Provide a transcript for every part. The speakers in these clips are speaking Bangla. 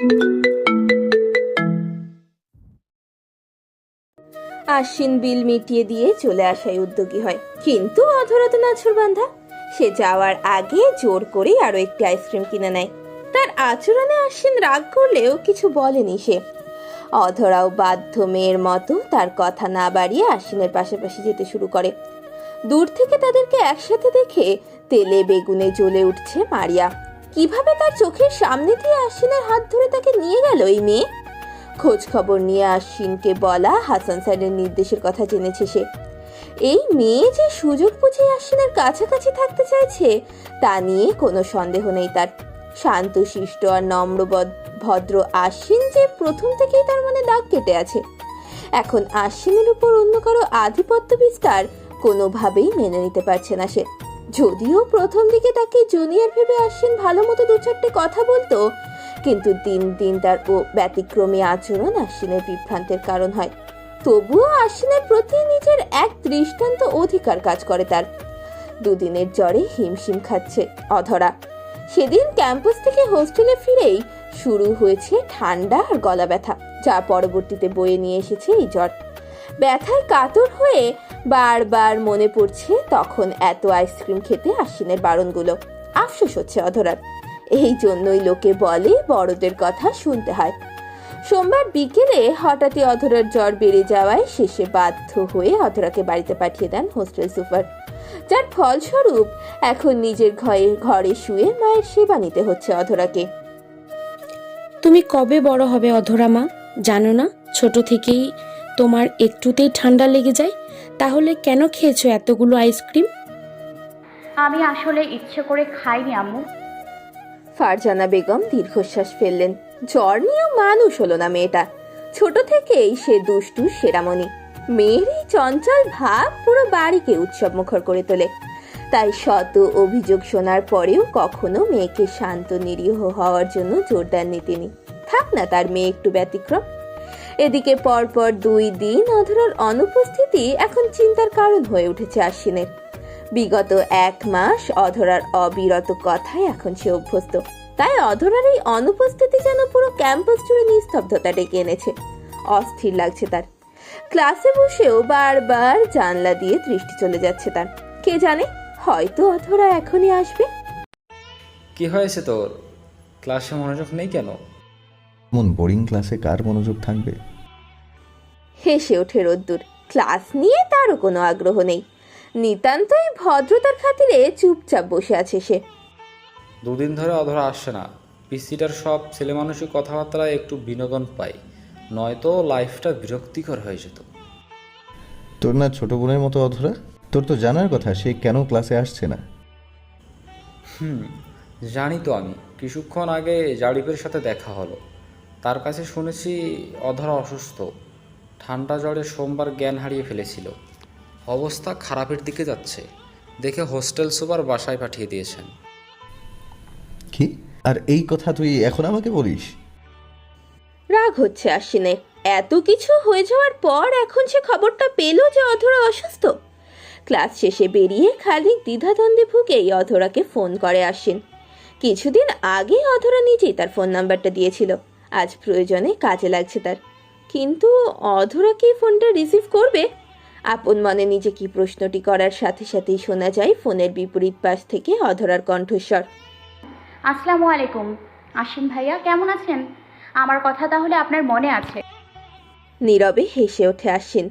আশ্বিন বিল মিটিয়ে দিয়ে চলে আসায় উদ্যোগী হয়। কিন্তু অধরা তো নাছর বান্ধা, সে যাওয়ার আগে জোর করেই আরও একটি আইসক্রিম কিনে নেয়। তার আচরণে আশ্বিন রাগ করলেও কিছু বলেনি সে। অধরাও বাধ্য মেয়ের মতো তার কথা না বাড়িয়ে আশ্বিনের পাশাপাশি যেতে শুরু করে। দূর থেকে তাদেরকে একসাথে দেখে তেলে বেগুনে জ্বলে উঠছে মারিয়া। কীভাবে তার চোখের সামনে দিয়ে আশ্বিনের হাত ধরে তাকে নিয়ে গেল এই মেয়ে? খোঁজ খবর নিয়ে আশ্বিনকে বলা হাসান স্যারের নির্দেশের কথা জেনেছে সে। এই মেয়ে যে সুযোগ বুঝে আশ্বিনের কাছাকাছি থাকতে চাইছে, তা নিয়ে কোনো সন্দেহ নেই তার। শান্ত, শিষ্ট আর নম্র ভদ্র আশ্বিন যে প্রথম থেকেই তার মনে দাগ কেটে আছে। এখন আশ্বিনের উপর অন্য কারও আধিপত্য বিস্তার কোনোভাবেই মেনে নিতে পারছে না সে। যদিও প্রথম দিকে তাকে জুনিয়র ভেবে আশ্বিন ভালো মতো দু চারটে কথা বলতো, কিন্তু দিন দিন তার ও ব্যতিক্রমী আচরণ আশ্বিনের বিভ্রান্তের কারণ হয়। তবুও আশ্বিনের প্রতি নিজের এক দৃষ্টান্ত অধিকার কাজ করে তার। দুদিনের জ্বরে হিমশিম খাচ্ছে অধরা। সেদিন ক্যাম্পাস থেকে হোস্টেলে ফিরেই শুরু হয়েছে ঠান্ডা আর গলা ব্যথা যা পরবর্তীতে বয়ে নিয়ে এসেছে এই জ্বর। ব্যথায় কাতর হয়ে বারবার মনে পড়ছে তখন এত আইসক্রিম খেতে আশ্বিনের বারণগুলো। আফসোস হচ্ছে অধরার। এই জন্যই লোকে বলে বড়দের কথা শুনতে হয়। সোমবার বিকেলে হঠাৎই অধরার জ্বর বেড়ে যাওয়ায় শেষে বাধ্য হয়ে অধরাকে বাড়িতে পাঠিয়ে দেন হোস্টেল সুপার। যার ফলস্বরূপ এখন নিজের ঘরে ঘরে শুয়ে মায়ের সেবা নিতে হচ্ছে অধরাকে। তুমি কবে বড় হবে অধরা মা? জানো না? ছোট থেকেই তোমার একটুতেই ঠান্ডা লেগে যায় তাহলে কেন খেয়েছো এতগুলো আইসক্রিম? আমি আসলে ইচ্ছে করে খাইনি আম্মু। ফারজানা বেগম দীর্ঘশ্বাস ফেললেন। জ্বর নিয়েও মানুষ হলো না মেয়েটা। ছোট থেকেই সে দুষ্টু সেরামণি। মেয়ের এই চঞ্চল ভাব পুরো বাড়িকে উৎসব মুখর করে তোলে। তাই শত অভিযোগ শোনার পরেও কখনো মেয়েকে শান্ত নিরীহ হওয়ার জন্য জোর দেননি তিনি থাক না তার মেয়ে একটু ব্যতিক্রম। এদিকে পরপর দুই দিন অধরার অনুপস্থিতি এখন চিন্তার কারণ হয়ে উঠেছে আশ্বিনের। বিগত এক মাস অধরার অবিরত কথায় এখন সে অভ্যস্ত। তাই অধরার এই অনুপস্থিতি যেন পুরো ক্যাম্পাস জুড়ে নিস্তব্ধতা ডেকে এনেছে। অস্থির লাগছে তার। ক্লাসে বসেও বারবার জানলা দিয়ে দৃষ্টি চলে যাচ্ছে তার। কে জানে হয়তো অধরা এখনই আসবে। কি হয়েছে তোর? ক্লাসে মনোযোগ নেই কেন? এমন বোরিং ক্লাসে কার মনোযোগ থাকবে? হেসে ওঠে রোদ্দুর। ক্লাস নিয়ে তারও কোনো আগ্রহ নেই। নিতান্তই ভদ্রতার খাতিরে চুপচাপ বসে আছে সে। দুদিন ধরে অধরা আসছে না। পিসিটার সব ছেলে মানুষের কথাবার্তায় একটু বিনোদন পাই। নয়তো লাইফটা বিরক্তিকর হয়ে যেত। তোর না ছোট বোনের মতো অধরা? তোর তো জানার কথা সে কেন ক্লাসে আসছে না? হুম জানি তো আমি। কিছুক্ষণ আগে জারিফের সাথে দেখা হলো। তার কাছে শুনেছি অধরা অসুস্থ। ঠান্ডা জ্বরে সোমবার জ্ঞান হারিয়ে ফেলেছিল। অবস্থা খারাপের দিকে যাচ্ছে। দেখে হোস্টেল সুপার বাসায় পাঠিয়ে দিয়েছেন। কি? আর এই কথা তুই এখন আমাকে বলিস? রাগ হচ্ছে আশ্বিনের এত কিছু হয়ে যাওয়ার পর এখন সে খবরটা পেল যে অধরা অসুস্থ। ক্লাস শেষে বেরিয়ে খালি দ্বিধাদ্বন্দ্বে এই অধরাকে ফোন করে আশ্বিন। কিছুদিন আগে অধরা নিজেই তার ফোন নাম্বারটা দিয়েছিল। আজ প্রয়োজনে কাজে লাগছে তার। কিন্তু অধরা কি ফোনটা রিসিভ করবে? আপন মনে নিজে কি প্রশ্নটি করার সাথে সাথেই শোনা যায় ফোনের বিপরীত পাশ থেকে অধরার কণ্ঠস্বর। আসসালামু আলাইকুম। আসিম ভাইয়া কেমন আছেন? আমার কথা তাহলে আপনার মনে আছে। নীরবে হেসে ওঠে আশ্বিন।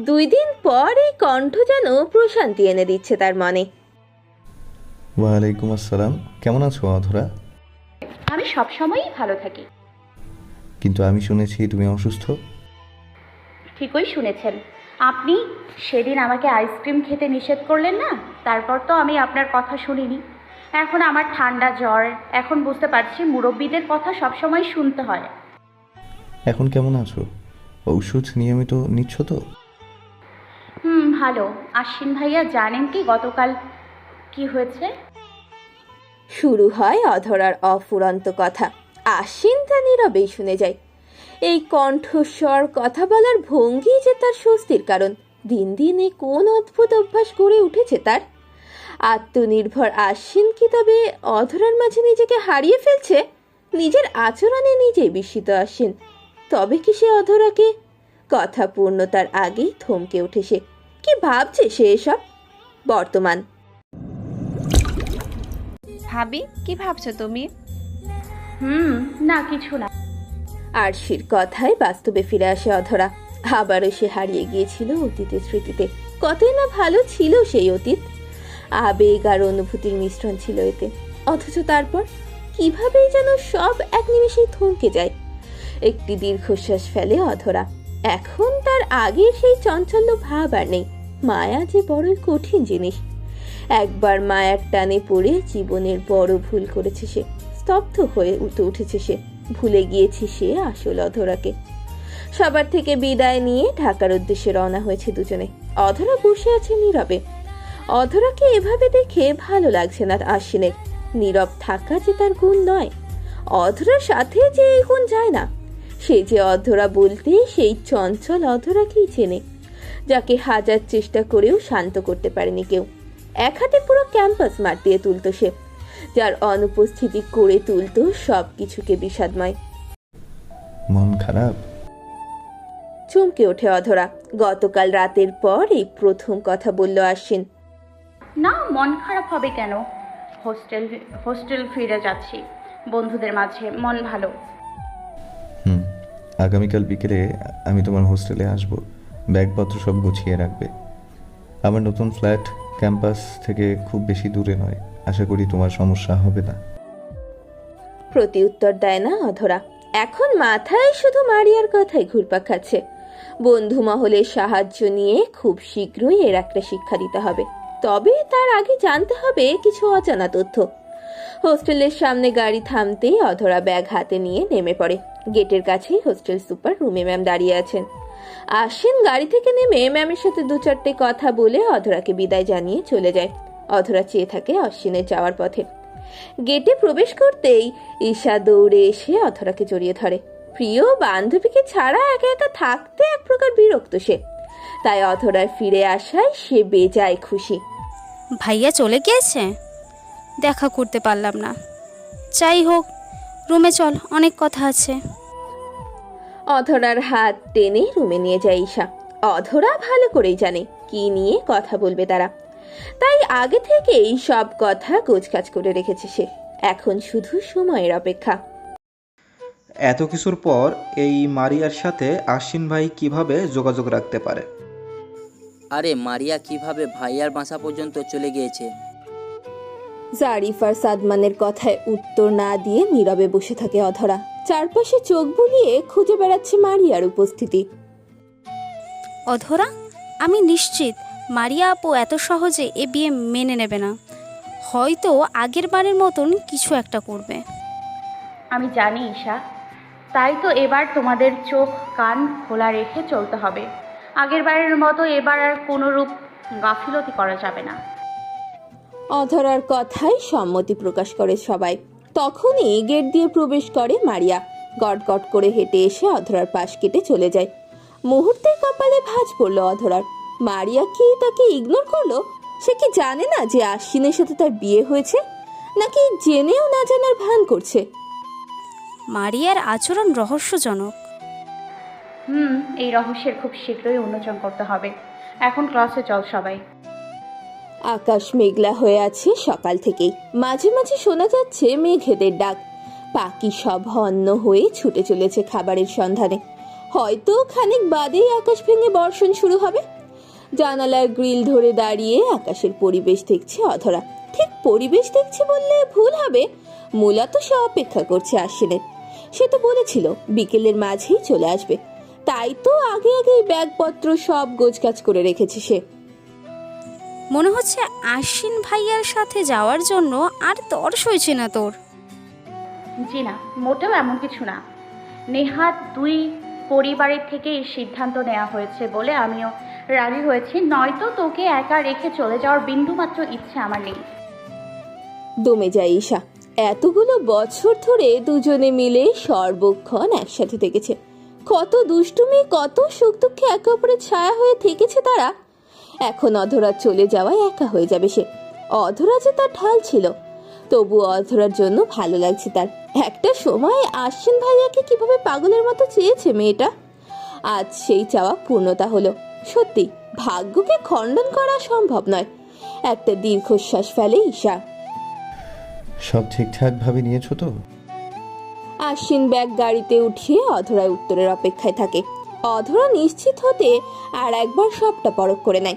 দুই দিন পর এই কণ্ঠ যেন প্রশান্তি এনে দিচ্ছে তার মনে। ওয়ালাইকুম আসসালাম। কেমন আছো অধরা? আমি সবসময়ই ভালো থাকি। কিন্তু আমি শুনেছি তুমি অসুস্থ। ঠিকই শুনেছেন। আপনি সেদিন আমাকে আইসক্রিম খেতে নিষেধ করলেন না? তারপর তো আমি আপনার কথা শুনিনি। এখন আমার ঠান্ডা জ্বর এখন বুঝতে পারছি মুরব্বীদের কথা সবসময় শুনতে হয়। এখন কেমন আছো? ঔষধ নিয়মিত নিচ্ছ তো? হুম ভালো। আশ্বিন ভাইয়া জানেন কি গতকাল কি হয়েছে? শুরু হয় অধরার অফুরন্ত কথা। আশ্বিন তা নীরবেই শুনে যায়। এই কণ্ঠস্বর কথা বলার ভঙ্গি যে তার স্বস্তির কারণ, দিন দিন এই কোন অদ্ভুত অভ্যাস গড়ে উঠেছে তার? আত্মনির্ভর আশ্বিন কি তবে অধরার মাঝে নিজেকে হারিয়ে ফেলছে? নিজের আচরণে নিজেই বিস্মিত আসেন তবে কি সে অধরাকে? কথা পূর্ণতার আগেই থমকে উঠে সে। কি ভাবছে সে এসব? বর্তমান। ভাবি, কি ভাবছ তুমি? হুম, না, কিছু না। আরশির কথায় বাস্তবে ফিরে আসে অধরা। আবারও সে হারিয়ে গিয়েছিল অতীতের স্মৃতিতে। কতই না ভালো ছিল সেই অতীত। আবেগ আর অনুভূতির মিশ্রণ ছিল এতে। অথচ তারপর কিভাবেই যেন সব এক নিমেষেই থমকে যায়। একটি দীর্ঘশ্বাস ফেলে অধরা। এখন তার আগে সেই চঞ্চল্য ভাব আর নেই। মায়া যে বড়ই কঠিন জিনিস। একবার মায়ার টানে পড়ে জীবনের বড় ভুল করেছে সে। স্তব্ধ হয়ে উঠে উঠেছে সে। ভুলে গিয়েছে সে আসল অধরাকে। সবার থেকে বিদায় নিয়ে ঢাকার উদ্দেশ্যে রওনা হয়েছে দুজনে। অধরা বসে আছে নীরবে। অধরাকে এভাবে দেখে ভালো লাগছে না আশ্বিনের নীরব থাকা যে তার গুণ নয়। অধরার সাথে যে এই গুণ যায় না। সে যে অধরা বলতে সেই চঞ্চল অধরাকেই চেনে। যাকে হাজার চেষ্টা করেও শান্ত করতে পারেনি কেউ। এক হাতে পুরো ক্যাম্পাস মার দিয়ে তুলতো সে। যার অনুপস্থিতি করে তুলতো সব কিছুকে বিষাদময়। মন খারাপ? চমকে ওঠে অধরা। গতকাল রাতের পর এই প্রথম কথা বলল আশ্বিন। না মন খারাপ হবে কেন? হোস্টেল হোস্টেল ফিরে যাচ্ছি। বন্ধুদের মাঝে মন ভালো। হুম আগামীকাল বিকেলে আমি তোমার হোস্টেলে আসব। ব্যাগপত্র সব গুছিয়ে রাখবে। আমার নতুন ফ্ল্যাট ক্যাম্পাস থেকে খুব বেশি দূরে নয়। আশা করি তোমার সমস্যা হবে না। প্রতি উত্তর দেয় না অধরা। এখন মাথায় শুধু মারিয়ার কথাই ঘুরপাক খাচ্ছে। বন্ধু মহলের সাহায্য নিয়ে খুব শীঘ্রই এর একটা শিক্ষা দিতে হবে। তবে তার আগে জানতে হবে কিছু অজানা তথ্য। হোস্টেলের সামনে গাড়ি থামতেই অধরা ব্যাগ হাতে নিয়ে নেমে পড়ে। গেটের কাছেই হোস্টেল সুপার রুমে ম্যাম দাঁড়িয়ে আছেন। আসেন গাড়ি থেকে নেমে ম্যামের সাথে দু চারটে কথা বলে অধরাকে বিদায় জানিয়ে চলে যায়। অধরা চেয়ে থাকে অশ্বিনের যাওয়ার পথে। গেটে প্রবেশ করতেই ঈশা দৌড়ে এসে অধরাকে জড়িয়ে ধরে। প্রিয় বান্ধবীকে ছাড়া একা একা থাকতে এক প্রকার বিরক্ত সে। তাই অধরার ফিরে আসায় সে বেজায় খুশি। ভাইয়া চলে গিয়েছে? দেখা করতে পারলাম না। যাই হোক রুমে চল অনেক কথা আছে। অধরার হাত টেনে রুমে নিয়ে যায় ঈশা। অধরা ভালো করেই জানে কি নিয়ে কথা বলবে তারা। তাই আগে থেকেই সব কথা গোছকাজ করে রেখেছে সে। এখন শুধু সময়ের অপেক্ষা। এত কিছুর পর এই মারিয়ার সাথে আশ্বিন ভাই কীভাবে যোগাযোগ রাখতে পারে? আরে মারিয়া কীভাবে ভাইয়ার বাসা পর্যন্ত চলে গিয়েছে? জারিফ আর সাদমানের কথায় উত্তর না দিয়ে নীরবে বসে থাকে অধরা। চারপাশে চোখ বুলিয়ে খুঁজে বেড়াচ্ছে মারিয়ার উপস্থিতি। অধরা আমি নিশ্চিত মারিয়া আপু এত সহজে এ বিয়ে মেনে নেবে না। হয়তো আগের বারের মতন কিছু একটা করবে। আমি জানি ঈশা তাই তো এবার তোমাদের চোখ কান খোলা রেখে চলতে হবে। আগের বারের মতো এবার আর কোনো রূপ গাফিলতি করা যাবে না। অধরার কথায় সম্মতি প্রকাশ করে সবাই। তখনই গেট দিয়ে প্রবেশ করে মারিয়া। গট গট করে হেঁটে এসে অধরার পাশ কেটে চলে যায়। মুহূর্তের কপালে ভাঁজ পড়ল অধরার। মারিয়া কি তাকে ইগনোর করল? সে কি জানে না যে আশ্বিনের সাথে তার বিয়ে হয়েছে? নাকি জেনেও না জানার ভান করছে? মারিয়ার আচরণ রহস্যজনক। হুম এই রহস্যের খুব শীঘ্রই উন্মোচন করতে হবে। এখন ক্লাসে চল সবাই। আকাশ মেঘলা হয়ে আছে সকাল থেকেই। মাঝে মাঝে শোনা যাচ্ছে মেঘেদের ডাক। পাখি সব হন্য হয়ে ছুটে চলেছে খাবারের সন্ধানে। হয়তো খানিক বাদেই আকাশ ভেঙে বর্ষণ শুরু হবে। জানালার গ্রিল ধরে দাঁড়িয়ে আকাশের পরিবেশ দেখছে অধরা। ঠিক পরিবেশ দেখছে বললে ভুল হবে। মূলত সে অপেক্ষা করছে আশ্বিনের সে তো বলেছিল বিকেলের মাঝেই চলে আসবে। তাই তো আগে আগে ব্যাগপত্র সব গোছগাছ করে রেখেছে সে। মনে হচ্ছে আশ্বিন ভাইয়ার সাথে যাওয়ার জন্য আর তর্স হয়েছে না তোর। জি না মোটেও এমন কিছু না। নেহাত দুই পরিবারের থেকে এই সিদ্ধান্ত নেওয়া হয়েছে বলে আমিও রাজি হয়েছি। নয়তো তোকে একা রেখে চলে যাওয়ার বিন্দুমাত্র ইচ্ছে আমার নেই। দমে যায় ঈশা। এতগুলো বছর ধরে দুজনে মিলে সর্বক্ষণ একসাথে থেকেছে। কত দুষ্টুমি, কত সুখ দুঃখে একে অপরের ছায়া হয়ে থেকেছে তারা। এখন অধরা চলে যাওয়ায় একা হয়ে যাবে সে। অধরা যে তার ঢাল ছিল তবু অধরার জন্য ভালো লাগছে তার। একটা সময় আশ্বিন ভাইয়াকে কীভাবে পাগলের মতো চেয়েছে মেয়েটা? আজ সেই চাওয়া পূর্ণতা হলো। সত্যি ভাগ্যকে খণ্ডন করা সম্ভব নয়। একটা দীর্ঘশ্বাস ফেলে ঈশা। সব ঠিকঠাকভাবে নিয়েছো তো? আশ্বিন ব্যাগ গাড়িতে উঠিয়ে অধরায় উত্তরের অপেক্ষায় থাকে। অধরা নিশ্চিত হতে আর একবার সবটা পরখ করে নেয়।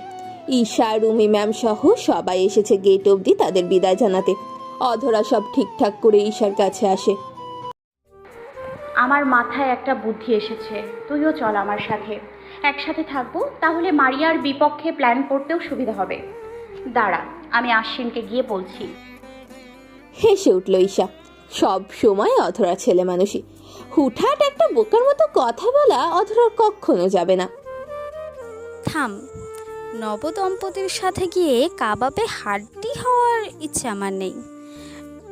ঈশা রুমি ম্যাম সহ সবাই এসেছে গেট অবধি তাদের বিদায় জানাতে। অধরা সব ঠিকঠাক করে ঈশার কাছে আসে। আমার মাথায় একটা বুদ্ধি এসেছে। তুইও চল আমার সাথে। একসাথে থাকব তাহলে মারিয়ার বিপক্ষে প্ল্যান করতেও সুবিধা হবে। দাঁড়া আমি আশ্বিনকে গিয়ে বলছি। হেসে উঠল ঈশা। সব সময় অধরা ছেলে মানুষই। হুঠাট একটা বোকার মতো কথা বলা অধরার কখনো যাবে না। থাম নবদম্পতির সাথে গিয়ে কাবাবে হাড্ডি হওয়ার ইচ্ছে আমার নেই।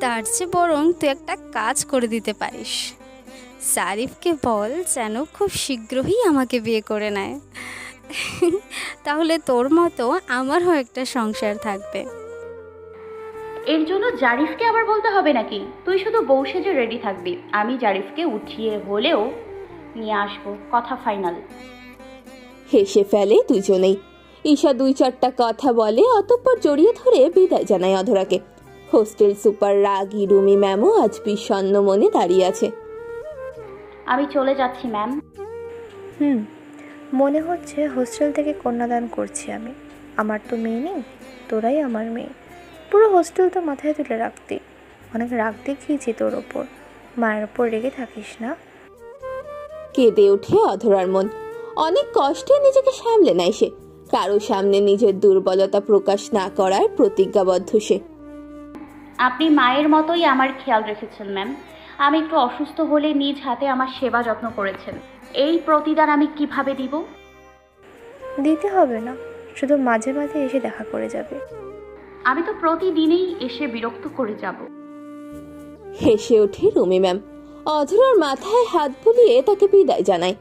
তার চেয়ে বরং তুই একটা কাজ করে দিতে পারিস। সারিফকে বল যেন খুব শীঘ্রই আমাকে বিয়ে করে নেয়। তাহলে তোর মতো আমারও একটা সংসার থাকবে। এর জন্য জারিফকে আবার বলতে হবে নাকি? তুই শুধু বউ সেজে রেডি থাকবি। আমি জারিফকে উঠিয়ে হলেও নিয়ে আসব। কথা ফাইনাল হেসে ফেলে দুজনেই। ঈশা দুই চারটা কথা বলে অতঃপর জড়িয়ে ধরে বিদায় জানায় অধরাকে। হোস্টেল সুপার রাগি রুমি ম্যামও আজ বিষণ্ণ মনে দাঁড়িয়ে আছে। আমি চলে যাচ্ছি ম্যাম। হুম মনে হচ্ছে হোস্টেল থেকে কন্যাদান করছি আমি। আমার তো মেয়ে নেই তোরাই আমার মেয়ে। পুরো হোস্টেল তো মাথায় তুলে রাখতি। অনেক রাগ দেখিয়েছি তোর ওপর। মায়ের ওপর রেগে থাকিস না। কেঁদে ওঠে অধরার মন। অনেক কষ্টে নিজেকে সামলে নেয় সে। কারও সামনে নিজের দুর্বলতা প্রকাশ না করার প্রতিজ্ঞাবদ্ধ সে। আপনি মায়ের মতোই আমার খেয়াল রেখেছেন ম্যাম। আমি একটু অসুস্থ হলে নিজ হাতে আমার সেবা যত্ন করেছেন। এই প্রতিদান আমি কীভাবে দিব? দিতে হবে না শুধু মাঝে মাঝে এসে দেখা করে যাবে। আমি তো প্রতিদিনই এসে বিরক্ত করে যাব। হেসে ওঠে রুমি ম্যাম। অধরার মাথায় হাত বুলিয়ে তাকে বিদায় জানায়।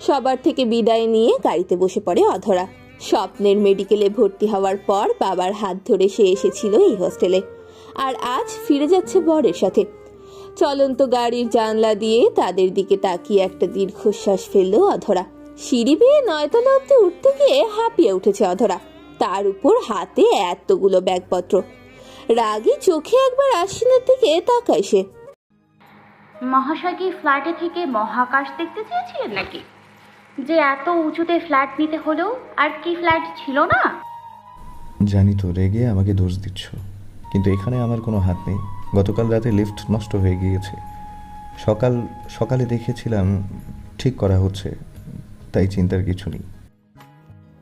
সবার থেকে বিদায় নিয়ে গাড়িতে বসে পড়ে অধরা। স্বপ্নের মেডিকেলে ভর্তি হওয়ার পর বাবার হাত ধরে সে এসেছিল এই হোস্টেলে। আর আজ ফিরে যাচ্ছে বরের সাথে। চলন্ত গাড়ির জানলা দিয়ে তাদের দিকে তাকিয়ে একটা দীর্ঘশ্বাস ফেলল অধরা। সিঁড়ি বেয়ে নয়তলা অব্দি উঠতে গিয়ে হাঁপিয়ে উঠেছে অধরা। তার উপর হাতে এতগুলো ব্যাগপত্র। রাগী চোখে একবার আশ্বিনের দিকে তাকায় সে। মহাশয় কি ফ্ল্যাটে থেকে মহাকাশ দেখতে চেয়েছিলেন নাকি? যে এত উঁচুতে ফ্ল্যাট নিতে হলো আর কি ফ্ল্যাট ছিল না? জানি তো রেগে আমাকে দোষ দিচ্ছ। কিন্তু এখানে আমার কোনো হাত নেই। গতকাল রাতে লিফট নষ্ট হয়ে গিয়েছে। সকাল, সকালে দেখেছিলাম ঠিক করা হচ্ছে, তাই চিন্তার কিছু নেই।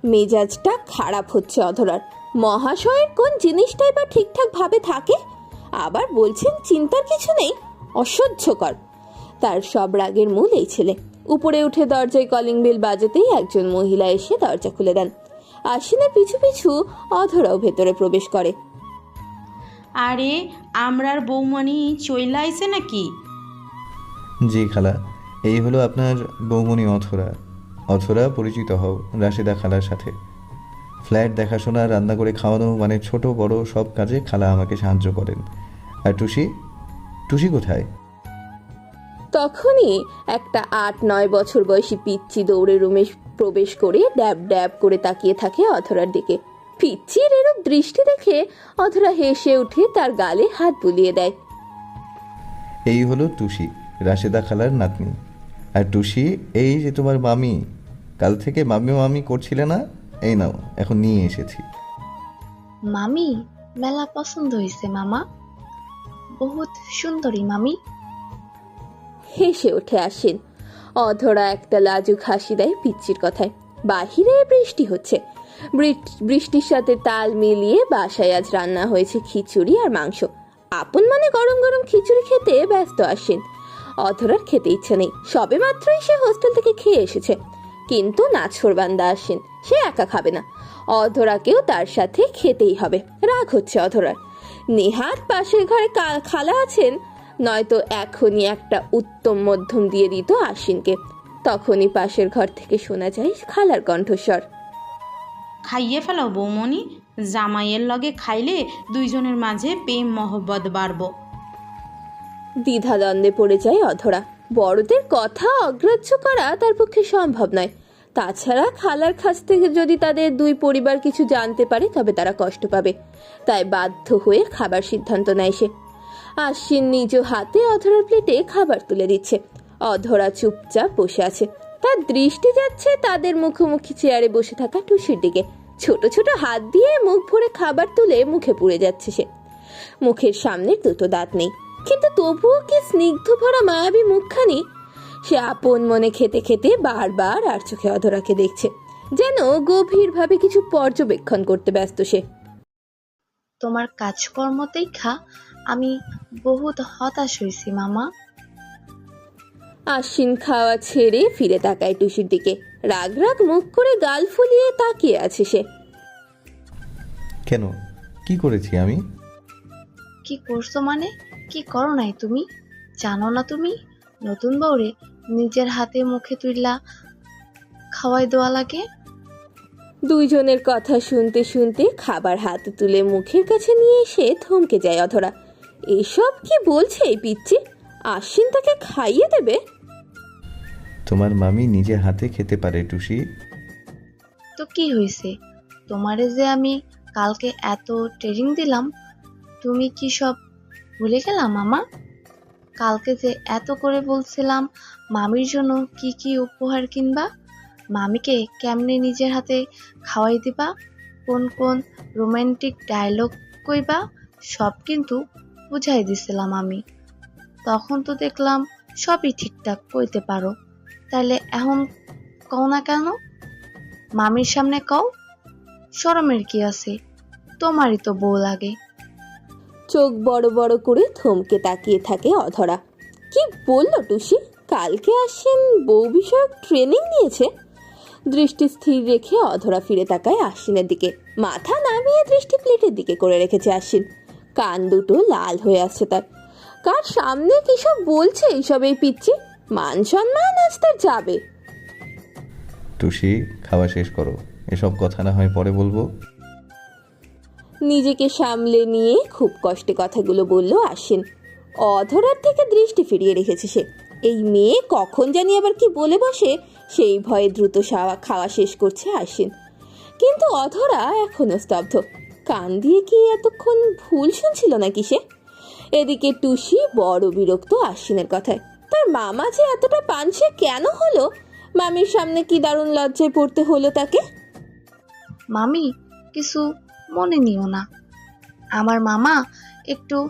মেজাজটা খারাপ হচ্ছে, অধরার। মহাশয়ের কোন জিনিসটাই বা ঠিকঠাক ভাবে থাকে? আবার বলছেন চিন্তার কিছু নেই, অসহ্যকর। তার সব রাগের মূল এই ছেলে। উপরে উঠে দরজায় কলিং বেল বাজাতেই একজন মহিলা এসে দরজা খুলে দেন। আশ্বিনের পিছু পিছু অধরাও ভেতরে প্রবেশ করে। আরে আমরার বৌমণি চইলা আইছে নাকি? জি খালা এই হলো আপনার বৌমনি অথরা। অথরা পরিচিত হও রাশেদা খালার সাথে। ফ্ল্যাট দেখাশোনা রান্না করে খাওয়ানো মানে ছোট বড় সব কাজে খালা আমাকে সাহায্য করেন। আর টুসি? টুসি কোথায়? তখনই একটা আট নয় বছর বয়সী পিচ্ছি দৌড়ে রুমে প্রবেশ করে ড্যাব ড্যাব করে তাকিয়ে থাকে অথরার দিকে। এরূপ দৃষ্টি দেখে অধরা হেসে উঠে তার গালে হাত বুলিয়ে দেয়। এই হলো টুসি রাশেদা খালার নাতনি। আর টুসি এই যে তোমার মামি কাল থেকে মামি মামি করছিলে না? এই নাও এখন নিয়ে এসেছি। মামি মেলা পছন্দ হয়েছে মামা। বহুত সুন্দরী মামি। হেসে উঠে আসেন। অধরা একটা লাজুক হাসি দেয় পিচ্চির কথায়। বাহিরে বৃষ্টি হচ্ছে। বৃষ্টির সাথে তাল মিলিয়ে বাসায় আজ রান্না হয়েছে খিচুড়ি আর মাংস। আপন মানে গরম গরম খিচুড়ি খেতে ব্যস্ত আসেন। অধরার খেতে ইচ্ছে নেই। সবে মাত্রই সে হোস্টেল থেকে খেয়ে এসেছে। কিন্তু নাছরবান্দা আসেন। সে একা খাবে না। অধরাকেও তার সাথে খেতেই হবে। রাগ হচ্ছে অধরার। নেহাত পাশের ঘরে খালা আছেন। নয়তো এখনই একটা উত্তম মধ্যম দিয়ে দিত আশ্বিনকে। তখনই পাশের ঘর থেকে শোনা যায় খালার কণ্ঠস্বর। খাইয়ে ফেলাও বৌমণি। জামাইয়ের লগে খাইলে দুইজনের মাঝে প্রেম মহব্বত বাড়ব। দ্বিধাদ্বন্দ্বে পড়ে যায় অধরা। বড়দের কথা অগ্রাহ্য করা তার পক্ষে সম্ভব নয়। তাছাড়া খালার কাছ থেকে যদি তাদের দুই পরিবার কিছু জানতে পারে, তবে তারা কষ্ট পাবে। তাই বাধ্য হয়ে খাবার সিদ্ধান্ত নেয় সে। আশ্বিন নিজ হাতে অধরার প্লেটে খাবার তুলে দিচ্ছে। অধরা চুপচাপ বসে আছে। তার দৃষ্টি যাচ্ছে তাদের মুখোমুখি চেয়ারে বসে থাকা টুসির দিকে। ছোট ছোট হাত দিয়ে মুখ ভরে খাবার তুলে মুখে পুড়ে যাচ্ছে সে। মুখের সামনে দুটো দাঁত নেই, কিন্তু তবুও কি স্নিগ্ধ ভরা মায়াবী মুখখানি? সে আপন মনে খেতে খেতে বারবার আর চোখে অধরাকে দেখছে, যেন গভীরভাবে কিছু পর্যবেক্ষণ করতে ব্যস্ত সে। তোমার কাজকর্মতেই খা আমি বহুত হতাশ হয়েছি, মামা। আশ্বিন খাওয়া ছেড়ে ফিরে তাকায় টুসির দিকে। রাগ রাগ মুখ করে গাল ফুলিয়ে তাকিয়ে আছে সে। কেন? কি করেছি আমি? কি করছ মানে? কি করো নাই তুমি? জানো না তুমি? নতুন বউরে নিজের হাতে মুখে তুইলা খাওয়াই দেওয়া লাগে? দুইজনের কথা শুনতে শুনতে খাবার হাতে তুলে মুখের কাছে নিয়ে এসে থমকে যায় অধরা। এসব কি বলছে এই পিচ্ছি আশ্বিন তাকে খাইয়ে দেবে? তোমার মামি নিজে হাতে খেতে পারে, টুসি। তো কি হয়েছে? তোমারে যে আমি কালকে এত ট্রেনিং দিলাম, তুমি কি সব ভুলে গেলাম মামা? কালকে যে এত করে বলছিলাম, মামির জন্য কি কি উপহার কিনবা? মামিকে কেমনে নিজের হাতে খাওয়াই দিবা? কোন কোন রোমান্টিক ডায়লগ কইবা? সব কিন্তু বুঝাই দিছিলাম আমি। তখন তো দেখলাম সবই ঠিকঠাক কইতে পারো। তাহলে এখন কও না কেন? মামির সামনে কও, শরমের কি আছে? তোমারই তো বউ লাগে। চোখ বড় বড় করে থমকে তাকিয়ে থাকে অধরা। কি বলল টুসি? কালকে আসেন বউ বিষয়ক ট্রেনিং নিয়েছে। দৃষ্টি স্থির রেখে অধরা ফিরে তাকায় আশ্বিনের দিকে। মাথা নামিয়ে দৃষ্টি প্লেটের দিকে করে রেখেছে আশ্বিন। কান দুটো লাল হয়ে আসছে তার। কার সামনে কিসব বলছে এইসব এই পিচ্ছি? মান সম্মান আজ তার যাবে। টুসি খাওয়া শেষ করো। এসব কথা না হয় পরে বলব। নিজেকে সামলে নিয়ে খুব কষ্টে কথাগুলো বলল আসেন অধরার থেকে দৃষ্টি ফিরিয়ে রেখেছে সে। এই মেয়ে কখন জানি আবার কি বলে বসে সেই ভয়ে দ্রুত সাওয়া খাওয়া শেষ করছে আসেন কিন্তু অধরা এখনও স্তব্ধ। কান দিয়ে কি এতক্ষণ ভুল শুনছিল নাকি সে? এদিকে টুসি বড় বিরক্ত আশ্বিনের কথায়। তার মামা যে এতটা পানসে কেন হলো? মামির সামনে কি দারুণ লজ্জায় পড়তে হলো তাকে? মামি কিছু মনে নিও না। আমার মামা একটু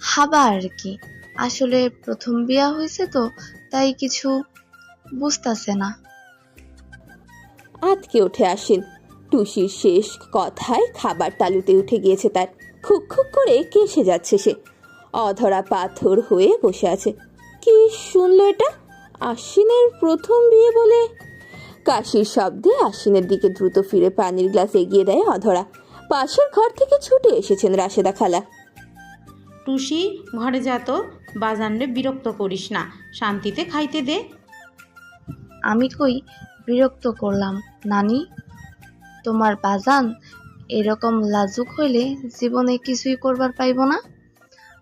হাবা আর কি। আসলে প্রথম বিয়া হয়েছে তো তাই কিছু বুঝতাছে না। আতকে উঠে আসেন। টুসির শেষ কথায় খাবার তালুতে উঠে গিয়েছে তার। খুক খুক করে কেসে যাচ্ছে সে। অধরা পাথর হয়ে বসে আছে। কি শুনলো এটা? আশ্বিনের প্রথম বিয়ে বলে? কাশির শব্দে আশ্বিনের দিকে দ্রুত ফিরে পানির গ্লাস এগিয়ে দেয় অধরা। পাশের ঘর থেকে ছুটে এসেছেন রাশেদা খালা। টুসি ঘরে যা তো বাজানরে বিরক্ত করিস না শান্তিতে খাইতে দে। আমি কই বিরক্ত করলাম নানি? তোমার বাজান এরকম লাজুক হইলে জীবনে কিছুই করবার পাইব না?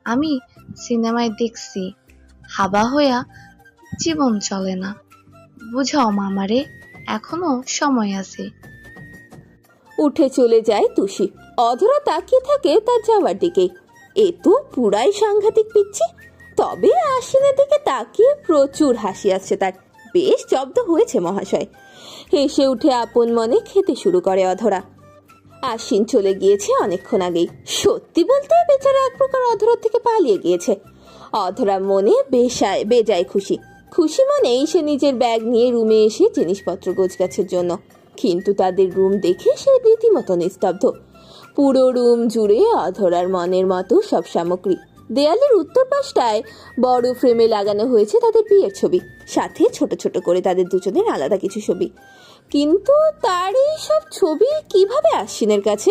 আমি সিনেমায় দেখছি হাবা হইয়া জীবন চলে না। বুঝাও মামারে, এখনও সময় আছে। উঠে চলে যায় তুষি। অধরা তাকিয়ে থাকে তার যাওয়ার দিকে। এ তো পুরাই সাংঘাতিক পিচ্ছি। তবে আশ্বিনের দিকে তাকিয়ে প্রচুর হাসি আসছে তার। বেশ জব্দ হয়েছে মহাশয়। হেসে উঠে আপন মনে খেতে শুরু করে অধরা। আশ্বিন চলে গিয়েছে অনেকক্ষণ আগেই। সত্যি বলতে বেচারা এক প্রকার অধরার থেকে পালিয়ে গিয়েছে। অধরা মনে বেশায় বেজায় খুশি। খুশি মনেই সে নিজের ব্যাগ নিয়ে রুমে এসে জিনিসপত্র গোছগাছের জন্য। কিন্তু তাদের রুম দেখে সে রীতিমতো নিস্তব্ধ। পুরো রুম জুড়ে অধরার মনের মতো সব সামগ্রী। দেয়ালের উত্তর পাশটায় বড় ফ্রেমে লাগানো হয়েছে তাদের বিয়ের ছবি। সাথে ছোট ছোট করে তাদের দুজনের আলাদা কিছু ছবি। কিন্তু তার এই সব ছবি কীভাবে আশ্বিনের কাছে?